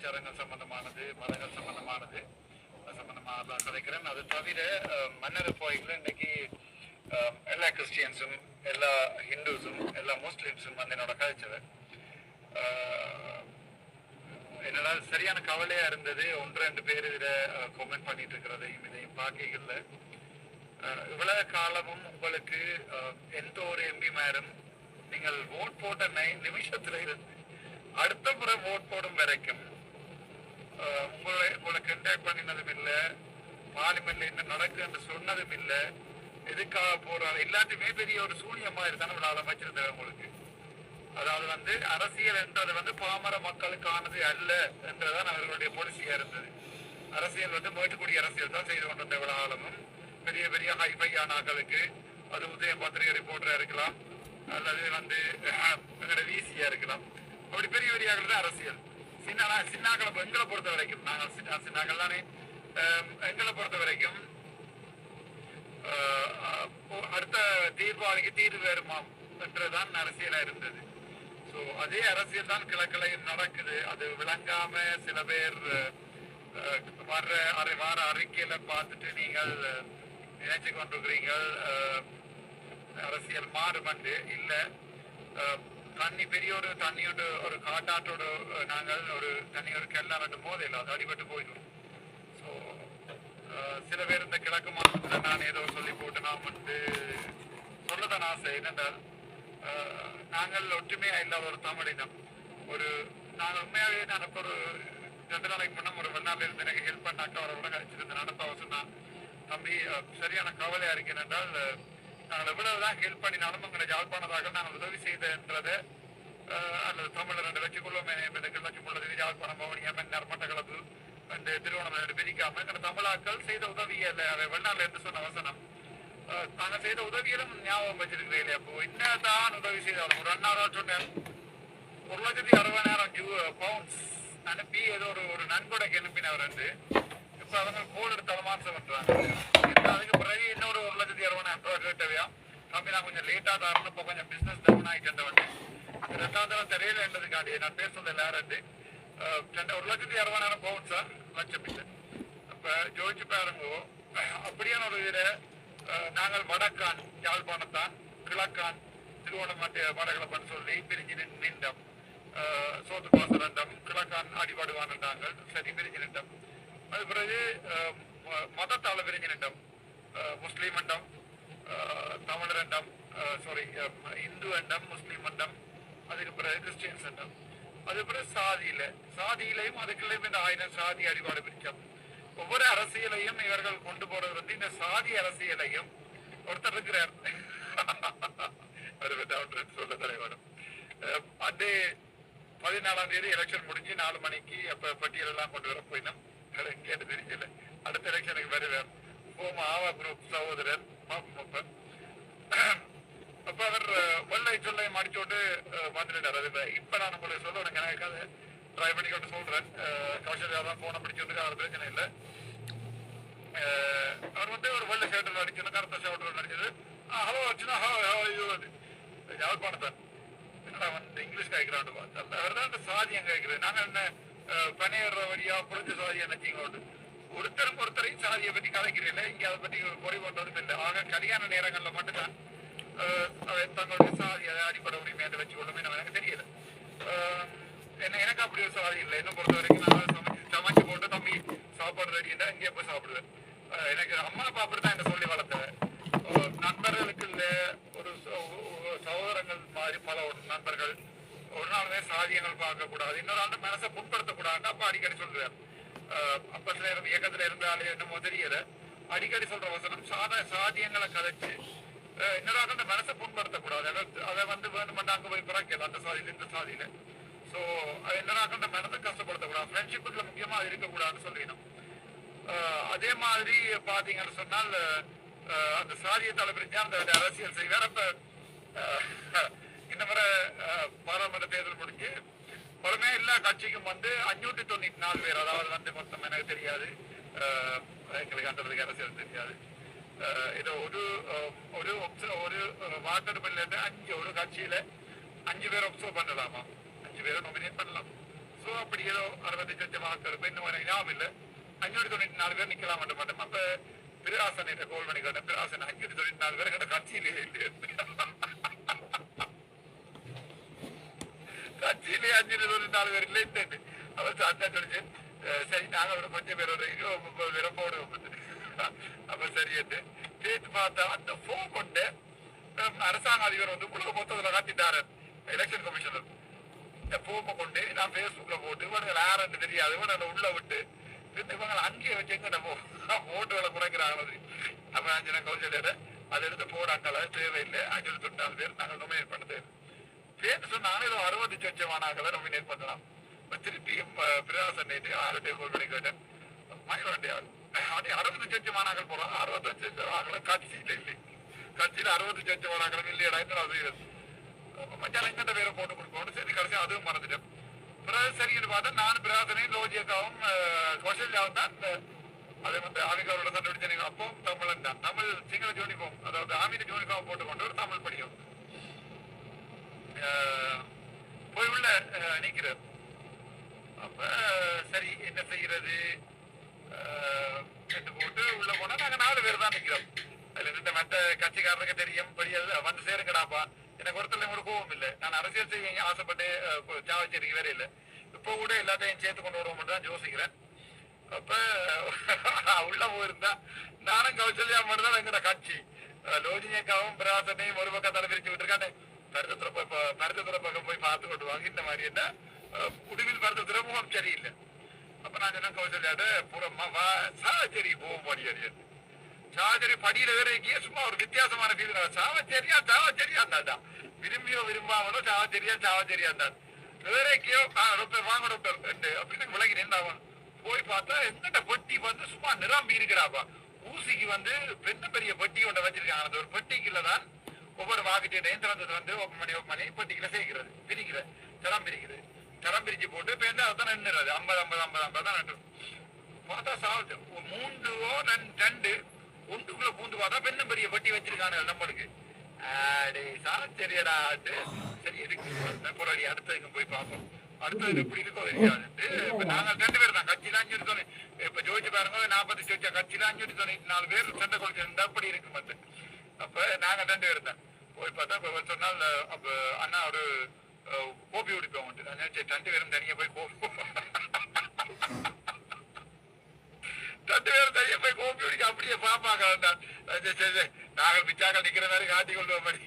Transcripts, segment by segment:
சரங்கள் சம்பந்தமானது மதங்கள் சம்பந்தமானது சம்பந்தமாக தான் கதைக்கிறேன். அது தவிர மன்னர் கோயிலில் இன்னைக்கு எல்லா கிறிஸ்டியன்ஸும் எல்லா ஹிந்துஸும் எல்லா முஸ்லீம்ஸும் வந்து என்னோட கதைச்சது என்னடா சரியான கவலையா இருந்தது. ஒன்று ரெண்டு பேர் இதில் கமெண்ட் பண்ணிட்டு இருக்கிறதையும் இதையும் பார்க்கல இவ்வளவு காலமும் உங்களுக்கு எந்த ஒரு எம்பி மேரும் நீங்கள் ஓட் போட்ட நை- நிமிஷத்துல இருந்து அடுத்த முறை ஓட் போடும் வரைக்கும் உங்களை உங்களை கண்டாக்ட் பண்ணினதும் இல்லை. பார்லிமெண்ட்ல என்ன நடக்கு என்று சொன்னதும் இல்லை. எதுக்காக போறாரு எல்லாத்தையுமே பெரிய ஒரு சூனியமா இருந்தாலும் விழாவில் வச்சிருந்தேன் உங்களுக்கு. அதாவது வந்து அரசியல் என்றது வந்து பாமர மக்களுக்கானது அல்ல என்றுதான் அவர்களுடைய பொலிசியா இருந்தது. அரசியல் வந்து மேட்டுக்குடி அரசியல் தான் செய்து கொண்டிருந்த விழாலமும் பெரிய பெரிய ஹைஃபை ஆனாக்களுக்கு அது உதய பத்திரிகை ரிப்போர்ட்டரா இருக்கலாம். அல்லது வந்து எங்களுடைய விசியா இருக்கலாம். அப்படி பெரிய பெரிய அரசியல். சின்ன சின்னாக்களை எங்களை பொறுத்த வரைக்கும் நாங்கள் சின்ன சின்னாக்கள் தானே. எங்களை பொறுத்த வரைக்கும் அடுத்த தீர்வாளிக்கு தீர்வு வருமாம் என்றுதான் அரசியலா இருந்தது. ஸோ அதே அரசியல் தான் கிழக்கிலையும் நடக்குது. அது விளங்காம சில பேர் வர்ற அரை வார அறிக்கையில பார்த்துட்டு நீங்கள் நினைச்சு கொண்டிருக்கிறீங்கள் அரசியல் மாறுபண்டு இல்லை தண்ணி பெரிய ஒரு தண்ணியோட ஒரு காட்டாட்டோட நாங்கள் ஒரு தண்ணியோட கெல்லாம் ரெண்டு மோதையில் அது அடிபட்டு போயிடும். ஸோ சில பேர் இந்த கிழக்கு மாநிலத்தில் நான் ஏதோ சொல்லி போட்டு நான் வந்து சொல்லதான் ஆசை. என்னென்றால் நாங்கள் ஒற்றுமையா இல்லாத ஒரு தமிழினம். ஒரு நான் உண்மையாகவே நான் இப்ப ஒரு ரெண்டு நாளைக்கு முன்ன ஒரு வெளிநாட்டில் இருந்து எனக்கு ஹெல்ப் பண்ணாக்க அவரை கூட கழிச்சிருந்தேன் நடத்த சொன்னா தம்பி சரியான கவலையா இருக்கேன் என்றால் நாங்கள் எவ்வளவுதான் ஹெல்ப் பண்ணினாலும் எங்களை யாழ்ப்பாணதாக நாங்கள் உதவி செய்தன்றதை அல்லது தமிழர் ரெண்டு வச்சுக்கொள்ளும் கிளச்சி உள்ளது யாழ்ப்பாணம் பவனியம் மன்னர் மட்டக்களப்பு அந்த திருவண்ணாமலை பிரிக்காம எங்க தமிழாக்கள் செய்த உதவியை அதை வெளிநாட்டுல இருந்து சொன்ன வசனம். நாங்கள் செய்த உதவியிலும் ஞாபகம் வச்சிருக்கிறீங்களே இல்லையா? அப்போ என்னதான் உதவி செய்தாலும் ஒரு அண்ணா சொன்னேன் ஒரு லட்சத்தி அறுபதாயிரம் ஜூ பவுண்ட்ஸ் அனுப்பி ஏதோ ஒரு ஒரு நன்கொடைக்கு அனுப்பினவர் வந்து இப்ப அவங்க கோல் எடுத்து அலமாசம் பண்றாங்க அதுக்கு பிறகு இன்னொரு ஒரு லட்சத்தி அறுபதாயிரம் ரூபாய் கேட்டவையா நான் கொஞ்சம் லேட்டா தரணும். கொஞ்சம் பிசினஸ் டவுன் ஆகிட்டு வந்து. ரெண்டாவது தடவை தெரியல என்றதுக்காண்டி நான் பேர் சொல்ல யாரு ஒரு லட்சத்தி அறுபதாயிரம் சார். லட்சம் இல்லை. அப்ப ஜோதிச்சு பாருங்கோ. அப்படியான ஒரு இதுல அஹ், நாங்கள் வடக்கான் யாழ்ப்பாணத்தான் கிழக்கான் திருவோணமட்டை வடகிழப்பன் சொல்லி பிரிஞ்சு நின்- நின்றோம். அஹ், சோத்து பாசரண்டம் கிழக்கான் அடிபாடுவான்டாங்கள் சரி பிரிஞ்சு நின்றோம். அது பிறகு அஹ், ம- மதத்தால பிரிஞ்சு முஸ்லீம் அண்டம் தமிழர் அண்டம் சாரி இந்து அண்டம் முஸ்லீம் அண்டம் அதுக்கு பிறகு கிறிஸ்டியன்ஸ் அண்டம். அது பிறகு சாதியில சாதியிலையும் அதுக்குள்ளேயும் இந்த ஆயிரம் சாதி அடிபாடு பிரிச்சோம். ஒவ்வொரு அரசியலையும் இவர்கள் கொண்டு போறது வந்து இந்த சாதி அரசியலையும் ஒருத்தர் இருக்கிறார். சொல்ல தலைவரும். அதே பதினாலாம் தேதி எலெக்ஷன் முடிஞ்சு நாலு மணிக்கு அப்ப பட்டியல் எல்லாம் கொண்டு வர போயினோம். கேட்டு தெரியல அடுத்த எலெக்ஷனுக்கு வருவார் ஓம் ஆவா குரூப் சகோதரர் அப்ப அவர் ஒல்லை சொல்லை மடிச்சோட்டு வந்துட்டார். அது இப்ப- நான் உங்களுக்கு சொல்ல உனக்கு எனக்கு ட்ரை பண்ணி கொண்டு சொல்றேன். கௌசல்யா தான் போன பிடிச்சிட்டு அவர் பிரச்சனை இல்லை. அவர் வந்து ஒரு வெள்ளை ஷர்ட்டில் அடிச்சு கருத்த ஷர்ட்டில் நடிச்சது ஹலோ அர்ச்சனா ஹோ ஹோ யூ யாழ்ப்பாணத்தான் என்னடா வந்து இங்கிலீஷ் கேட்கிறான்னு பார்த்தா அவர் தான் இந்த சாதியம் கேட்குறது நாங்க என்ன அஹ், வழியா புரிஞ்ச சாதியா நினைச்சிங்களோடு ஒருத்தரும் ஒருத்தரையும் சாதியை பத்தி கலைக்கிறீங்களே இங்க அதை பத்தி குறை கொண்டதும் இல்லை. ஆக கல்யாண நேரங்கள்ல மட்டும்தான் தங்களுடைய சாதி அதை அடிப்படை உரிமையை வச்சு கொள்ளுமே எனக்கு தெரியல. என்ன எனக்கு அப்படி ஒரு சாதி இல்லை. என்ன பொறுத்த வரைக்கும் நான் சமைச்சு சமைச்சு போட்டு தம்பி சாப்பாடு ரெடியா இங்கே போய் சாப்பிடுவேன். எனக்கு அம்மா அப்பா அப்படித்தான் என்ன சொல்லி வளர்த்தேன். நண்பர்களுக்கு இல்லை ஒரு சகோதரங்கள் மாதிரி பல நண்பர்கள் ஒரு சாதியங்கள் பார்க்கக்கூடாது. இன்னொரு ஆண்டு மனசை புண்படுத்தக்கூடாதுன்னு அப்ப அடிக்கடி சொல்றாரு அஹ், இருந்து இயக்கத்துல இருந்தாலே என்னமோ தெரியல. அடிக்கடி சொல்ற வசனம் சாத சாதியங்களை கதைச்சு இன்னொரு ஆண்டு அந்த மனசை புண்படுத்தக்கூடாது. அதை- அதை வந்து வேணுமெண்டா அங்க போய் பிறக்கல அந்த சாதியில இந்த சாதியில. சோ என்னடா அந்த மனதை கஷ்டப்படுத்தக்கூடாது. ஃப்ரெண்ட்ஷிப்புக்குள்ள முக்கியமா அது இருக்கக்கூடாதுன்னு சொல்லிடணும். அதே மாதிரி பாத்தீங்கன்னு சொன்னால் அந்த சாதியை தலைப்பிரிஞ்சா அந்த அரசியல் செய்வார். அப்ப அஹ், இந்த முறை பாராளுமன்ற தேர்தல் முடிஞ்சு பலமே எல்லா கட்சிக்கும் வந்து அஞ்சூற்றி தொண்ணூத்தி நாலு பேர் அதாவது வந்து மொத்தம் எனக்கு தெரியாது. எங்களுக்கு அந்த அரசியல் தெரியாது. இது ஒரு ஒரு ஒரு வாக்கெடுப்பில் இருந்து அஞ்சு ஒரு கட்சியில அஞ்சு பேர் ஒப்சர்வ் பண்ணலாமா? அஞ்சு பேரை நாமினேட் பண்ணலாம். சோ அப்படி ஏதோ அறுபத்தஞ்சு லட்சம் வாக்கெடுப்பு இன்னும் எனக்கு ஞாபகம் அஞ்சூற்றி தொண்ணூத்தி நாலு பேர் நிக்கலாம் மட்டும் மட்டும். அப்ப பிராசன் என்ற கோல் பண்ணி கேட்டேன் பிராசன் அஞ்சூற்றி தொண்ணூத்தி நாலு பேர் எங்க கட்சியிலே இல்லை கட்சியிலே அஞ்சூற்றி தொண்ணூத்தி நாலு பேர் இல்லைன்னு அவர் சாத்தா சொல்லிச்சு சரி நாங்க ஒரு கொஞ்சம் பேர் ஒரு இருபது முப்பது பேரை போடுவோம் அப்ப சரி கேட்டு பார்த்தா அந்த போன் கொண்டு அரசாங்க அதிபர் வந்து உலக மொத்தத்துல காத்திட்டாரு எலெக்ஷன் கமிஷனர் இந்த போப்பை கொண்டு நான் பேஸ்புக்ல போட்டு இவனுங்க யாருன்னு தெரியாது இவனை உள்ள விட்டு பின்ன அங்கேயே வச்சு எங்க நம்ம ஓட்டுகளை குறைக்கிறாங்க அப்ப அஞ்சு நான் கவுன்சிலர் அதை எடுத்து போடாக்கல தேவையில்லை அஞ்சு தொண்ணூறு பேர் நாங்கள் நொமினேட் பேர் சொன்னாங்க ஏதோ அறுபது சொச்ச மாணாக்களை நொமினேட் பண்ணலாம் திருப்பியும் பிரகாசன் நேற்று ஆறு பேர் கோல் பண்ணி கேட்டேன் மயிலாண்டியார் அதே அறுபது சொச்ச மாணாக்கள் போறாங்க. அறுபது சொச்ச மாணாக்கள் கட்சியில இல்லை கட்சியில அறுபது சொச்ச மாணாக்கள் இல்லையடா என்ன செய்யறது மச்சான் எங்கிட்ட பேரை போட்டு கொடுக்கணும் சரி கடைசி அதுவும் மறந்துட்டேன். பிறகு சரின்னு பார்த்தா நானும் பிராசனையும் லோஜியக்காவும் கோஷல்யாவும் தான் அதே வந்து ஆமிகாரோட கண்டுபிடிச்ச அப்பவும் தமிழன் தான். தமிழ் சிங்கள ஜோனிக்கும் அதாவது ஆமின யூனிஃபார்ம் போட்டுக்கொண்டு ஒரு தமிழ் படிக்கும் போய் உள்ள அஹ், நிக்கிறார் அப்ப சரி என்ன செய்யறது? அஹ், போட்டு உள்ள போனா நாங்க நாலு பேர் தான் நிக்கிறோம். அதுல இருந்த மற்ற கட்சிக்காரனுக்கு தெரியும் பெரிய வந்து சேருங்கடாப்பா. எனக்கு ஒருத்தர் கூட கோவம் இல்லை. நான் அரசியல் செய்ய ஆசைப்பட்டு அஹ், வேற இல்லை. இப்போ கூட எல்லாத்தையும் சேர்த்து கொண்டு வருவோம் தான் யோசிக்கிறேன். அப்ப உள்ள போயிருந்தா நானும் கௌசல்யா மட்டும் தான் எங்கட கட்சி லோஜினியக்காவும் பிராசனையும் ஒரு பக்கம் தலை பிரிச்சு விட்டுருக்கானே பருத்தத்துற பக்கம் போய் பார்த்து கொண்டு வாங்க. இந்த மாதிரி என்ன முடிவில் பருத்தத்துற முகம் சரியில்லை. அப்ப நான் சொன்ன கௌசல்யாட்ட புறமா வா சாவச்சேரி போவோம் படியறியாது சாவச்சேரி படியில வேற எங்கேயோ சும்மா ஒரு வித்தியாசமான ஃபீல் சாவச்சேரியா சாவச்சேரியா இருந்தா விரும்பியோ விரும்பாமலோ சாவச்சேரியா சாவச்சேரியா இருந்தா வேற எங்கேயோ டாக்டர் வாங்க டாக்டர் அப்படின்னு விலகி நின்றாவன். போய் பார்த்தா எந்த பொட்டி வந்து சும்மா நிரம்பி இருக்கிறாப்பா? ஊசிக்கு வந்து பெரிய பெரிய பெட்டி ஒன்றை வச்சிருக்காங்க. அந்த ஒரு பெட்டிக்குள்ளதான் ஒவ்வொரு வாக்குச்சீட்டையும் திறந்தது வந்து ஓப்பன் பண்ணி ஓப்பன் பண்ணி பெட்டிக்குள்ள சேர்க்கிறது பிரிக்கிறது தரம் பிரிக்கிறது. தரம் பிரிச்சு போட்டு பேருந்து அதான் நின்றுறது. ஐம்பது ஐம்பது ஐம்பது ஐம்பது தான் நின்று பார்த்தா சாப்பிட்டு மூன்றுவோ ரெண்டு ரெண்டு ஒன்றுக்குள்ள பூந்து பார்த்தா பெண்ணும் பெரிய வட்டி வச்சிருக்காங்க நம்மளுக்கு. ஆடே சாச்சரியடா சரி இருக்கு போராடி அடுத்ததுக்கு போய் பார்ப்போம். அடுத்தது எப்படி இருக்கோ தெரியாது. இப்ப நாங்க ரெண்டு பேர் தான். கட்சியில அஞ்சு சொன்னேன் இப்ப ஜோதிச்சு பாருங்க நாற்பத்தி ஜோதிச்சா கட்சியில அஞ்சு சொன்னேன் நாலு பேர் சண்டை கொடுத்து இருந்தா அப்படி இருக்கு மத்த அப்ப நாங்க ரெண்டு பேர் தான். போய் பார்த்தா இப்போ ஒரு சொன்னால் அப்ப அண்ணா ஒரு கோபி குடிப்பேன் வந்து நான் நினைச்சேன் ரெண்டு பேரும் தனியாக போய் கோபி ரெண்டு பேரும் தனியாக போய் கோபி குடிக்க அப்படியே பாப்பாங்க வேண்டாம். சரி, சரி, சரி. நாங்கள் மிச்சாக்கள் நிக்கிற மாதிரி காட்டி கொண்டு வர மாதிரி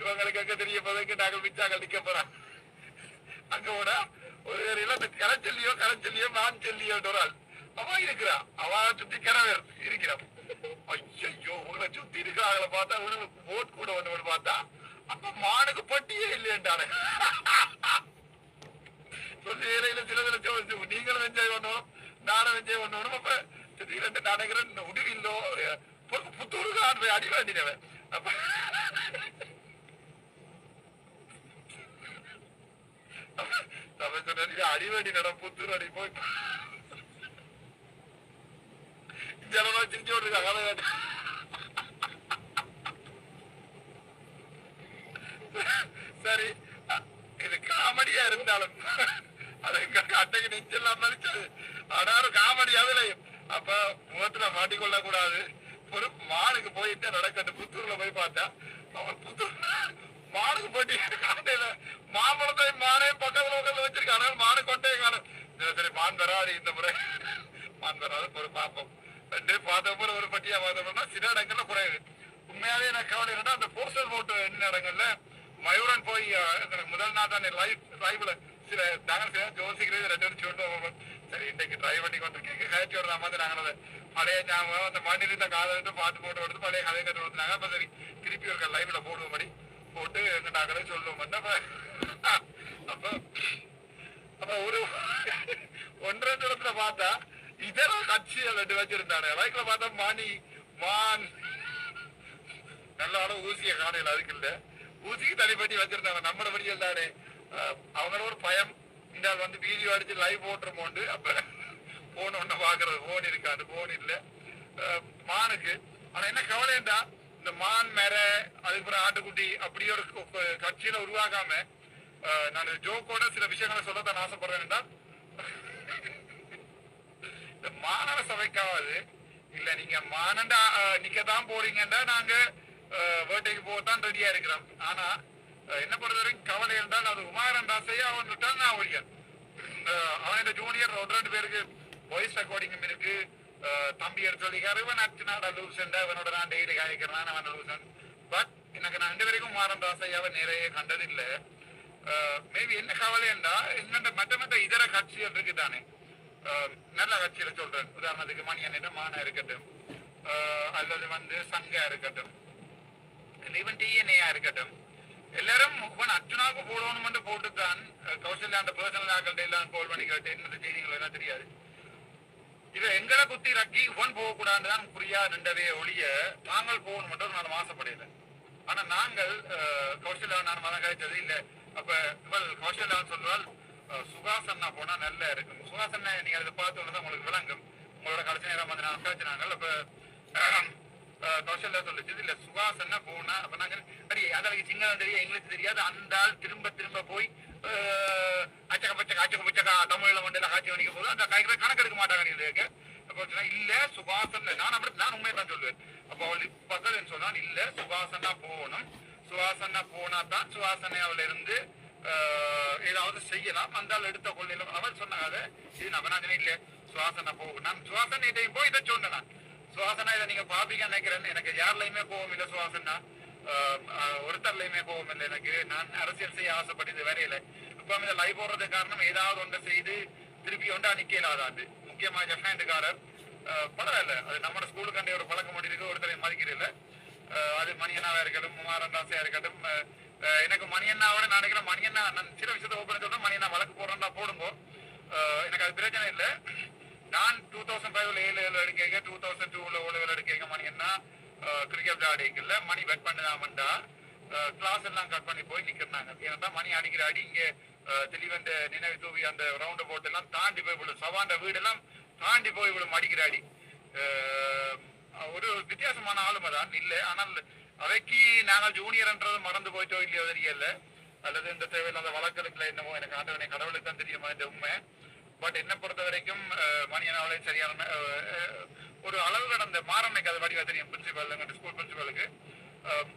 இவங்களுக்கு எங்க தெரிய போதற்கு நாங்கள் பிச்சாக்கள் நிற்க போறோம் அங்க கூட ஒரு இளந்த கரைச்செல்லியோ கரைச்செல்லியோ மான் செல்லியோ ஒரு ஆள். அவன் இருக்கிறான். அவன் சுத்தி கிணவர் இருக்கிறான். ஐயோ உங்களை சுத்தி இருக்கிறாங்கள பார்த்தா உனக்கு போட் கூட வந்தவனு பார்த்தா. அப்ப மானுக்கு பட்டியே இல்லையன்றாரு சொல்லி இலையில சில சில சொல்லி நீங்களும் என்ஜாய் பண்ணணும் நானும் என்ஜாய் பண்ணணும். அப்ப திடீரென்று நினைக்கிறேன் முடிவில்லோ புத்தூருக்கு போய் அடி வாங்கினவன். அப்ப அடிவடி நடம் புத்தூர் அடி போய். ஜனமா சிரிச்சு விட்டுருக்காங்க சரி இது காமெடியா இருந்தாலும் அது அட்டைக்கு நெஞ்செல்லாம் மதிச்சது ஆனா ஒரு காமெடி அப்ப முகத்துல மாட்டிக்கொள்ள கூடாது. ஒரு மானுக்கு போயிட்டு நடக்கட்டு புத்தூர்ல போய் பார்த்தா அவன் புத்தூர் மானுக்கு போட்டி காட்டையில மாம்பழத்தை மானையும் பக்கத்துல உட்காந்து வச்சிருக்காங்க மானு கொட்டையை காணும். சரி, சரி மான் வராது இந்த முறை. மான் வராது ஒரு பாப்போம். ரெண்டு பார்த்த போல ஒரு பட்டியா பார்த்தோம்னா சில இடங்கள்ல குறையுது. உண்மையாவே எனக்கு கவலை என்னன்னா அந்த போஸ்டல் போட்டு என்ன இடங்கள்ல மயூரன் போய் முதல் நாள் தான் லைவ் லைவ்ல சில நாங்கள் சில யோசிக்கிறது ரெண்டு பேரும் சொல்லுவோம் சரி இன்னைக்கு டிரைவ் பண்ணி கொண்டிருக்கீங்க. கழிச்சு விடுற மாதிரி நாங்கள் அதை பழைய ஞாபகம் அந்த மண்ணில் இருந்த காதலிட்டு பாட்டு போட்டு எடுத்து பழைய கதை கட்டு கொடுத்தாங்க அப்ப சரி திருப்பி ஒரு லைவ்ல போடுவோம் போட்டு எங்க நாங்களே சொல்லுவோம். அப்ப அப்ப அப்ப ஒரு ஒன்றரை இடத்துல பார்த்தா இதெல்லாம் கட்சி ரெண்டு வச்சிருந்தானே. லைக்ல பார்த்தா மணி மான். நல்ல அளவு ஊசிய காணையில அதுக்கு இல்ல ஊசிக்கு தனிப்பட்டி வச்சிருந்தாங்க. நம்மள படி எல்லாரு அவங்களோட ஒரு பயம். இந்த வந்து வீடியோ அடிச்சு லைவ் போட்டுருமோண்டு அப்ப போன் ஒண்ணு பாக்குறது போன் இருக்காது. போன் இல்ல. மானுக்கு. ஆனா என்ன கவலைண்டா? இந்த மான் மேர அதுக்கப்புறம் ஆட்டுக்குட்டி அப்படி ஒரு கட்சியில உருவாகாம நான் ஜோக்கோட சில விஷயங்களை சொல்லத்தான் ஆசைப்படுறேன் என்றால் கதைக்காவது இல்ல நீங்க மானண்டா நிக்க தான் போறீங்கன்னா நாங்க வேட்டைக்கு போகத்தான் ரெடியா இருக்கிறோம். ஆனா என்ன பொறுத்த வரைக்கும் கவலை இருந்தால் அது உமாரன் ராசையா அவன் நான் ஒழியன் அவனோட ஜூனியர் ஒரு ரெண்டு பேருக்கு வாய்ஸ் ரெக்கார்டிங்கும் இருக்கு. அஹ், தம்பி எடுத்து சொல்லிக்காரு இவன் அச்சுனாடா லூசன் இவனோட நான் டெய்லி காய்க்கிறேன் அவன் லூசன் பட் எனக்கு நான் ரெண்டு பேருக்கும் மாறன் ராசையாவை நிறைய கண்டதில்லை. மேபி என்ன கவலை என்றா என்னென்ன மற்ற மற்ற இதர கட்சிகள் இருக்குதானே. நல்ல கட்சியில சொல்றேன். உதாரணத்துக்கு மணியன் மானா இருக்கட்டும். அல்லது வந்து சங்கா இருக்கட்டும். ஈவன் டிஎன்ஏயா இருக்கட்டும். எல்லாரும் இவன் அர்ஜுனாவுக்கு போடணும் போட்டு தான் கௌசல்யா அந்த பர்சனல் ஆக்கள்கிட்ட எல்லாம் கோல் பண்ணி கேட்டு என்ன செய்திகள் எல்லாம் தெரியாது. இவ எங்களை குத்தி ரக்கி இவன் போகக்கூடாதுன்னு தான் புரியா நின்றவே ஒழிய நாங்கள் போகணும் மட்டும் நான் ஆசைப்படல ஆனா நாங்கள் அஹ், கௌசல்யா நான் மதம் கழிச்சது இல்ல. அப்ப இவள் கௌசல்யா சொல்றால் சுகாசன்னா போனா நல்லா இருக்கும் சுகாஸ் நீங்க அதை பார்த்து தான் உங்களுக்கு விளங்கும். உங்களோட கடைசி நேரம் வந்து நான் கழிச்சினாங்க அப்ப அஹ், அஹ், கௌசல்யா சொல்லுச்சு. இல்ல சுகாசன்னா போனா அப்ப நாங்க அடி அதற்கு சிங்களம் தெரியும் இங்கிலீஷ் தெரியாது. அந்த ஆள் திரும்ப திரும்ப போய் அச்சக பச்சக அச்சக பச்சகா தமிழ்ல மண்டல காட்சி வணிக்க போது அந்த காய்க்கிற கணக்கெடுக்க மாட்டாங்க நீங்க கேட்க இல்ல சுபாசன் நான் அப்படி நான் உண்மையை தான் சொல்லுவேன். அப்ப அவள் பக்கல் சொன்னான் இல்ல சுபாசனா போகணும். சுவாசனா போனா தான் சுவாசனையாவில இருந்து ஏதாவது செய்யலாம். வந்தால் எடுத்த கொள்ளையில அவர் சொன்னாங்க இது நவநாதனே இல்ல. சுவாசனை போகும் நான் சுவாசனையிட்டையும் போய் இதை சொன்னேன். சுவாசனா இதை நீங்க பாப்பீங்க நினைக்கிறேன். எனக்கு யாருலையுமே கோவம் இல்லை சுவாசனா ஒருத்தர்லையுமே கோவம் இல்லை எனக்கு. நான் அரசியல் செய்ய ஆசைப்பட்டது வரையில இப்ப இந்த லைவ் போடுறது காரணம் ஏதாவது ஒன்றை செய்து திருப்பி ஒன்றா நிக்கலாதாது முக்கியமா ஜப்பாண்டுக்காரர் பரவாயில்ல. அது நம்ம ஸ்கூலுக்கண்டே ஒரு பழக்கம் முடியிருக்கு ஒருத்தரை மதிக்கிறதில்ல அது மணியனாவா இருக்கட்டும் குமாரன் தாசையா இருக்கட்டும் எனக்கு மணியண்ணாவோட நான் நினைக்கிறேன் மணியண்ணா நான் சில விஷயத்த ஓப்பன் சொல்றேன் மணியண்ணா வழக்கு போடுறா போடுங்கோ. எனக்கு அது பிரச்சனை இல்லை. நான் டூ தௌசண்ட் ஃபைவ்ல ஏழு ஏழு எடுக்க டூ தௌசண்ட் டூல ஓல ஏழு எடுக்க மணியண்ணா. கிரிக்கெட் ஆடிக்கல மணி பெட் பண்ணாமண்டா கிளாஸ் எல்லாம் கட் பண்ணி போய் நிக்கிறாங்க. ஏன்னா மணி அடிக்கிற அடி இங்க தெளிவந்த நினைவு தூவி அந்த ரவுண்ட் போட்டு எல்லாம் தாண்டி போய் விடும் சவாண்ட வீடெல்லாம் தாண்டி போய் விடும் அடிக்கிற அடி. ஒரு வித்தியாசமான ஆளுமை தான். இல்லை ஆனால் அவைக்கு நாங்கள் ஜூனியர்ன்றது மறந்து போயிட்டோ இல்லையோ தெரியல. அல்லது இந்த தேவையில்லாத வழக்கெடுக்கல என்னமோ எனக்கு ஆண்டவனை கடவுளுக்கு தான் தெரியுமா இந்த உண்மை. பட் என்ன பொறுத்த வரைக்கும் அஹ், சரியான ஒரு அளவு கடந்த மாறமைக்கு அது வடிவா தெரியும் பிரின்சிபல் எங்க ஸ்கூல் பிரின்சிபலுக்கு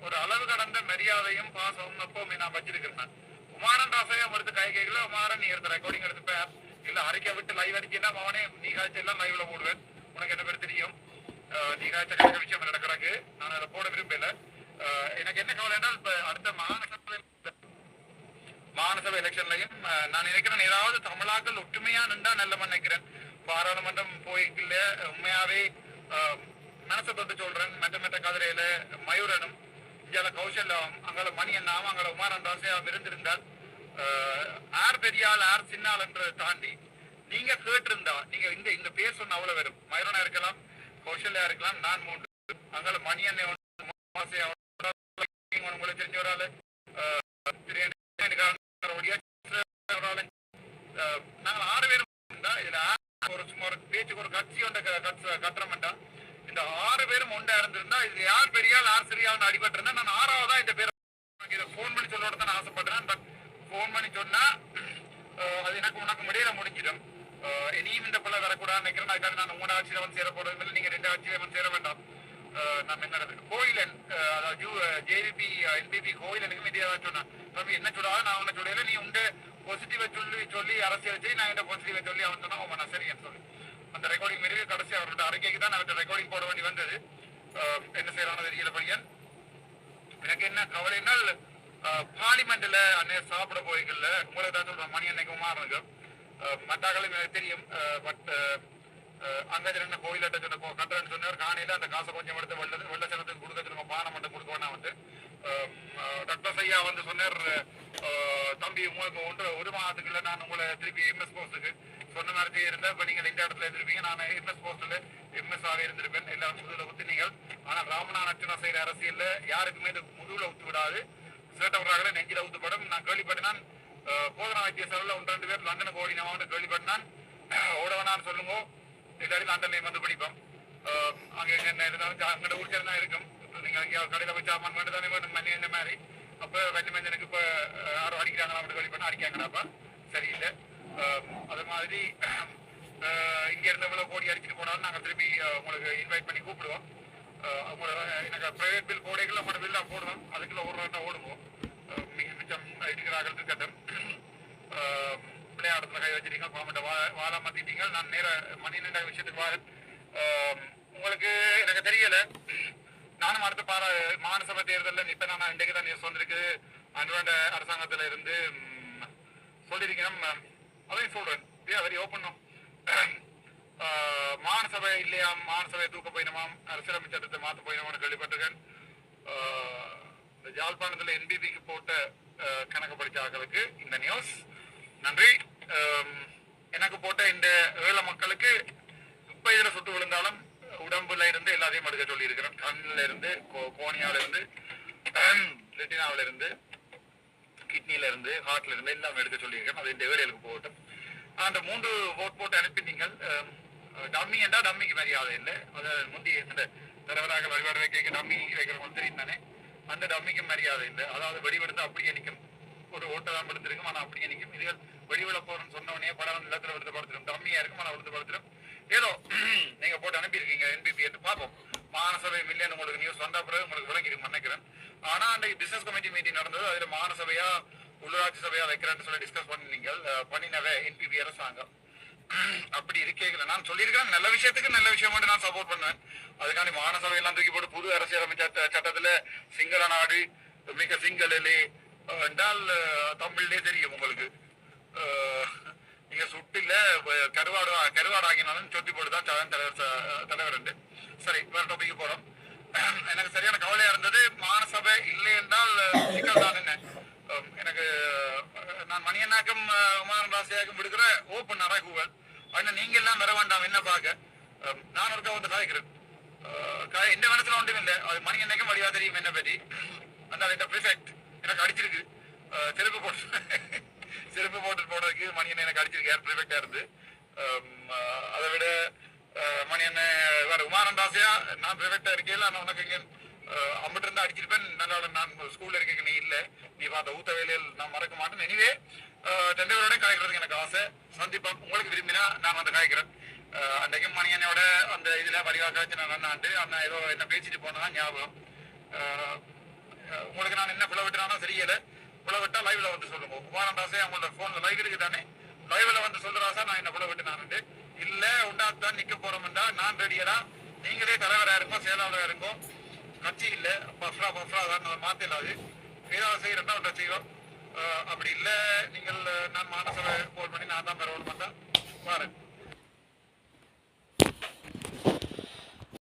ஒரு அளவு கடந்த மரியாதையும் பாசமும் எப்பவுமே நான் வச்சிருக்கிறேன். குமாரன் ராசையம் எடுத்து கை கைகள குமாரன் நீ எடுத்த ரெக்கார்டிங் எடுத்துப்ப. இல்ல அறிக்கை விட்டு லைவ் அடிக்கன்னா அவனே நீ காய்ச்சல் எல்லாம் லைவ்ல போடுவேன். உனக்கு என்ன பேர் தெரியும்? நீ காய்ச்சல் விஷயம் நடக்கிறாங்க நான் அதை போட விரும்பல. எனக்கு என்ன கவலை என்றால் இப்ப அடுத்த மாநசபை மாநசபை எலெக்ஷன்லயும் நான் நினைக்கிறேன் ஏதாவது தமிழாக்கள் ஒற்றுமையா நின்றா நல்ல நினைக்கிறேன். பாராளுமன்றம் போய்க்குள்ள உண்மையாவே மனசை தொட்டு சொல்றேன். மெட்ட மெட்ட கதிரையில மயூரனும் இங்கால கௌசல்யாவும் அங்கால மணி அண்ணாவும் அங்கால உமாரன் தாசையா இருந்திருந்தால் ஆர் பெரியாள் ஆர் சின்னால் என்றதை தாண்டி நீங்க கேட்டிருந்தா நீங்க இந்த இந்த பேர் சொன்ன அவ்வளவு வரும். மயூரனா இருக்கலாம் கௌசல்யா இருக்கலாம் நான் மூன்று. அங்கால மணி அண்ணன் ஒன்று, மாசையா ஒன்று, உங்களை தெரிஞ்ச ஒரு எனக்கு நாங்கள் ஆறு பேரும் இருந்தா இதுல ஆறு ஒரு சும்மா ஒரு பேச்சுக்கு ஒரு கட்சி ஒன்றை க- கட்ச- கட்டுறோம்டா இந்த ஆறு பேரும் ஒன்றா இருந்திருந்தா இது யார் பெரியாள் யார் சிறியாள்னு அடிபட்டிருந்தா நான் ஆறாவதா இந்த பேர் இதை ஃபோன் பண்ணி சொல்லோட தான் ஆசைப்படுறேன் பட் ஃபோன் பண்ணி சொன்னா அது எனக்கு உனக்கு முடியல முடிஞ்சிடும் அஹ், இனியும் இந்த பிள்ளை வரக்கூடாது நினைக்கிறேன். அதுக்காக நான் மூணு ஆட்சியில வந்து சேர போறதும் இல்லை. நீங்க ரெண்டு ஆட்சியில வந்து சேர வேண்டாம். நம்ம என்ன கோயில் கோயிலன் அதாவது ஜேவிபி எல்பிபி கோயிலனுக்கும் இதே தான் சொன்னேன் தம்பி என்ன சொல்லாத நான் உன்னை சொல்லல நீ உண்டு பாசிட்டிவா சொல்லி சொல்லி அரசியல் செய்ய நான் என்ன பாசிட்டிவா சொல்லி அவன் சொன்னா அவன் நான் சரின்னு சொல்லி அந்த ரெக்கார்டிங் மீறி கடைசி அவரோட அறிக்கைக்கு தான் அவர்கிட்ட ரெக்கார்டிங் போட வேண்டி வந்தது என்ன செய்யறான தெரியல பையன் எனக்கு என்ன கவலைனால் பார்லிமெண்ட்ல அன்னைய சாப்பிட போய்க்கல உங்களுக்கு தான் சொல்றேன் மணி அன்னைக்கு மாறனுக்கு மத்தாக்களும் தெரியும் பட் அங்கஜன் ரெண்டு கோயிலட்ட சொன்ன கட்டுறேன்னு சொன்னார் காணையில அந்த காசை கொஞ்சம் எடுத்து வெள்ள வெள்ளச்சனத்துக்கு கொடுக்க சொல்லுங்க பானம் மட்டும் கொடுக்கணும் வந்து. டாக்டர் ஐயா வந்து சொன்னார் தம்பி உங்களுக்கு ஒன்று ஒரு மாதத்துக்குள்ள நான் உங்களை திருப்பி எம்எஸ் போஸ்ட்டுக்கு சொன்ன மாதிரி இருந்தேன் இப்போ நீங்கள் இந்த இடத்துல இருந்திருப்பீங்க நான் எம்எஸ் போஸ்ட்ல எம்எஸ் ஆக இருந்திருப்பேன். எல்லாம் முதுகுல ஊத்துனீங்கள் ஆனால் ராமநாத அர்ச்சனா செய்கிற அரசியலில் யாருக்குமே இது முதுகில் ஊத்து விடாது. சேட்டவராக நெஞ்சில் ஊத்துப்படும் நான் கேள்விப்பட்டேன் போதனா வைத்திய செலவுல ஒன்று ரெண்டு பேர் லண்டனுக்கு ஓடினவான்னு கேள்விப்பட்டேன் ஓடவனான்னு சொல்லுங்க. எல்லாரும் லண்டன்லயும் வந்து படிப்போம். அஹ், அங்க என்ன இருந்தாலும் அங்கே ஊர் தான் இருக்கும். இப்ப நீங்க அங்க கடையில போய் சாமான் மட்டும் தானே வேணும் மணி இந்த மாதிரி? அப்ப வெள்ளி மஞ்சனுக்கு இப்ப யாரும் அடிக்கிறாங்களா அப்படி கேள்விப்பட்டா அடிக்காங்கடாப்பா சரியில்லை. அது மாதிரி அஹ், இங்க இருந்து இவ்வளவு கோடி அடிச்சுட்டு போனாலும் நாங்க திருப்பி உங்களுக்கு இன்வைட் பண்ணி கூப்பிடுவோம். அஹ், உங்களை எனக்கு பிரைவேட் பில் போடைகள் நம்மளோட பில்லா போடணும். அதுக்குள்ள ஒரு ரூபா ஓடுவோம். மிக மிச்சம் இருக்கிறார்கள் இருக்கட்டும் அஹ், கை வச்சிருக்கீங்க கவர்மெண்ட் வாழ மாத்திட்டீங்க நான் நேர மணி நின்ற விஷயத்துக்கு வாரேன் உங்களுக்கு எனக்கு தெரியல. நானும் அடுத்த பார மாநிலசபை தேர்தலில் நிப்ப நான் இன்றைக்கு தான் நியூஸ் வந்திருக்கு. அன்றாட அரசாங்கத்தில் இருந்து சொல்லியிருக்கேன் அதையும் சொல்றேன். வெரி ஓப்பன் மாநிலசபை இல்லையா? மாநசபை தூக்க போயினமாம் அரசியலமைச்சர் சட்டத்தை மாத்த போயினமான்னு கேள்விப்பட்டிருக்கேன். இந்த ஜாழ்ப்பாணத்தில் என்பிபிக்கு போட்ட கணக்கு படிச்ச ஆக்களுக்கு இந்த நியூஸ் நன்றி. எனக்கு போட்ட இந்த ஏழை மக்களுக்கு இப்ப இதுல சுட்டு விழுந்தாலும் உடம்புல இருந்து எல்லாத்தையும் எடுக்க சொல்லி இருக்கிறேன் கண்ணுல இருந்து கோ- கோணியால இருந்து ரெட்டினாவில இருந்து கிட்னில இருந்து ஹார்ட்ல இருந்து எல்லாம் எடுக்க சொல்லியிருக்கேன் அது இந்த வேலைகளுக்கு போகட்டும். அந்த மூன்று ஓட் போட்டு அனுப்பி நீங்கள் டம்மி என்றா டம்மிக்கு மரியாதை இல்லை. அதை முந்தி இந்த தலைவராக வழிபாடு வைக்க டம்மி வைக்கிறவங்க தெரியும் தானே. அந்த டம்மிக்கு மரியாதை இல்லை. அதாவது வெடிவெடுத்து அப்படியே நிற்கும். ஒரு ஓட்டை தான் படுத்திருக்கும் ஆனால் அப்படியே நிற்கும். இதுகள் வெடிவிட போறேன்னு சொன்னவனே படம் நிலத்துல விழுந்து படுத்திடும் கம்மியா இருக்கும் ஆனா விழுந்து படுத்திடும் ஏதோ நீங்க போட்டு அனுப்பியிருக்கீங்க என்பிபி என்று பார்ப்போம். மாநசபை மில்லியன் உங்களுக்கு நியூஸ் வந்த பிறகு உங்களுக்கு விளங்கிடும் நினைக்கிறேன். ஆனா அன்றைக்கு பிசினஸ் கமிட்டி மீட்டிங் நடந்தது அதுல மாநசபையா உள்ளூராட்சி சபையா வைக்கிறேன்னு சொல்லி டிஸ்கஸ் பண்ணி பண்ணினவே என்பிபி அரசாங்கம். அப்படி இருக்கீங்களா நான் சொல்லியிருக்கேன் நல்ல விஷயத்துக்கு நல்ல விஷயம் மட்டும் நான் சப்போர்ட் பண்ணுவேன். அதுக்காண்டி மாநசபை எல்லாம் தூக்கி போட்டு புது அரசியலமைச்ச சட்டத்துல சிங்கள நாடு மிக சிங்களலே என்றால் அஹ், தமிழ்லே தெரியும் உங்களுக்கு. அஹ், நீங்க சுட்டில கருவாடு கருவாடு ஆகினாலும் சொத்தி போட்டுதான் தலைவர் தலைவர் உண்டு. சரி வேற டாபிக் போறோம். எனக்கு சரியான கவலையா இருந்தது. மானசபை இல்லை என்றால் சிக்கல் தான் என்ன? எனக்கு நான் மணியண்ணாக்கும் குமாரன் உமாரன் ராசியாக்கும் விடுக்கிற ஓப்பன் அரகுவல் ஆனா நீங்க எல்லாம் வர வேண்டாம் என்ன பார்க்க? நான் ஒருக்கா வந்து காய்க்கிறேன். அஹ், இந்த மனசுல ஒன்றும் இல்லை. அது மணி என்னைக்கும் வழியா தெரியும் என்ன பற்றி அந்த ப்ரிஃபெக்ட் எனக்கு அடிச்சிருக்கு. அஹ், செருப்பு போட்டு. செருப்பு போட்டு போடுறதுக்கு மணி அண்ணன் எனக்கு அடிச்சிருக்காரு பிரைவேட்டா இருந்து. அதை விட மணி அண்ணன் வேற உமாரன் ராசியா நான் பிரைவேட்டா இருக்கேன் நான் உனக்கு இங்கே அம்பிட்டு இருந்தா அடிச்சிருப்பேன். நல்லா நான் ஸ்கூல்ல இருக்க நீ இல்ல. நீ பார்த்த ஊத்த வேலையில் நான் மறக்க மாட்டேன். எனவே ரெண்டு காய்க்கிறதுக்கு எனக்கு ஆசை. சந்திப்பா உங்களுக்கு விரும்பினா நான் வந்து காய்க்கிறேன் அஹ், அன்றைக்கு அந்த இதுல வடிவாக்க வச்சு நான் அண்ணாண்டு அண்ணா ஏதோ என்ன பேசிட்டு போனதான் ஞாபகம். உங்களுக்கு நான் என்ன பிள்ளை விட்டுறானோ சரியலை புல லைவ்ல வந்து சொல்லுங்க. குமாரன் ராசே அவங்களோட போன்ல லைவ் இருக்கு தானே லைவ்ல வந்து சொல்ற நான் என்ன புல விட்டு நான் இல்ல உண்டாத்தான் நிக்க போறோம்டா நான் ரெடியரா நீங்களே தலைவரா இருக்கும் செயலாளரா இருக்கும் கட்சி இல்ல. பஃப்ரா பஃப்ரா தான் மாத்திடாது ஏதாவது செய்யறதா ஒன்றை செய்வோம். அப்படி இல்ல. நீங்கள் நான் மாநசபை போல் பண்ணி நான் தான் பெறவன் தான் பாருங்க